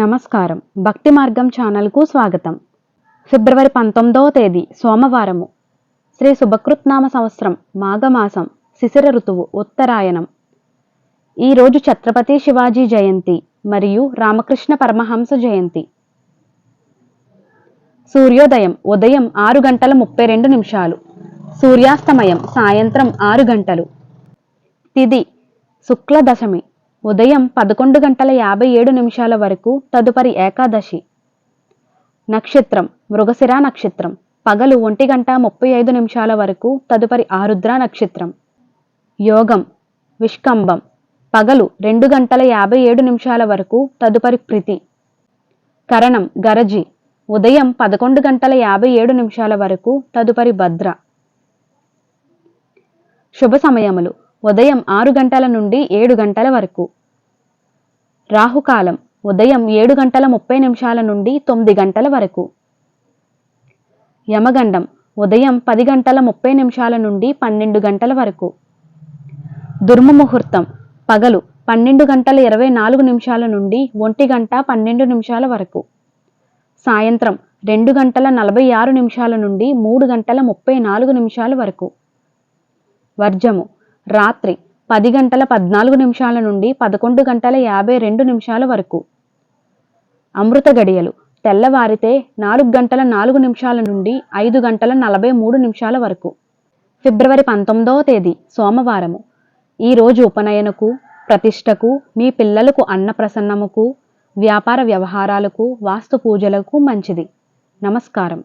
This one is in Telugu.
నమస్కారం. భక్తి మార్గం ఛానల్కు స్వాగతం. ఫిబ్రవరి పంతొమ్మిదవ తేదీ సోమవారము. శ్రీ సుభకృత్నామ సంవత్సరం మాఘమాసం శిశిర ఋతువు ఉత్తరాయణం. ఈరోజు ఛత్రపతి శివాజీ జయంతి మరియు రామకృష్ణ పరమహంస జయంతి. సూర్యోదయం ఉదయం ఆరు గంటల ముప్పై రెండు నిమిషాలు. సూర్యాస్తమయం సాయంత్రం ఆరు గంటలు. తిది శుక్ల దశమి ఉదయం పదకొండు గంటల యాభై ఏడు నిమిషాల వరకు తదుపరి ఏకాదశి. నక్షత్రం మృగశిర నక్షత్రం పగలు ఒంటి గంట ముప్పై ఐదు నిమిషాల వరకు తదుపరి ఆరుద్ర నక్షత్రం. యోగం విష్కంభం పగలు రెండు గంటల యాభై ఏడు నిమిషాల వరకు తదుపరి ప్రీతి. కరణం గరజి ఉదయం పదకొండు గంటల యాభై ఏడు నిమిషాల వరకు తదుపరి భద్ర. శుభ సమయములు ఉదయం ఆరు గంటల నుండి ఏడు గంటల వరకు. రాహుకాలం ఉదయం ఏడు గంటల ముప్పై నిమిషాల నుండి తొమ్మిది గంటల వరకు. యమగండం ఉదయం పది గంటల ముప్పై నిమిషాల నుండి పన్నెండు గంటల వరకు. దుర్మ ముహూర్తం పగలు పన్నెండు గంటల ఇరవై నాలుగు నిమిషాల నుండి ఒంటి గంట పన్నెండు నిమిషాల వరకు. సాయంత్రం రెండు గంటల నలభై ఆరు నిమిషాల నుండి మూడు గంటల ముప్పై నాలుగు నిమిషాల వరకు. వర్జము రాత్రి పది గంటల పద్నాలుగు నిమిషాల నుండి పదకొండు గంటల యాభై రెండు నిమిషాల వరకు. అమృత గడియలు. తెల్లవారితే నాలుగు గంటల నాలుగు నిమిషాల నుండి ఐదు గంటల నలభై మూడు నిమిషాల వరకు. ఫిబ్రవరి పంతొమ్మిదవ తేదీ సోమవారము. ఈ రోజు ఉపనయనకు ప్రతిష్టకు మీ పిల్లలకు అన్నప్రసన్నముకు వ్యాపార వ్యవహారాలకు వాస్తు పూజలకు మంచిది. నమస్కారం.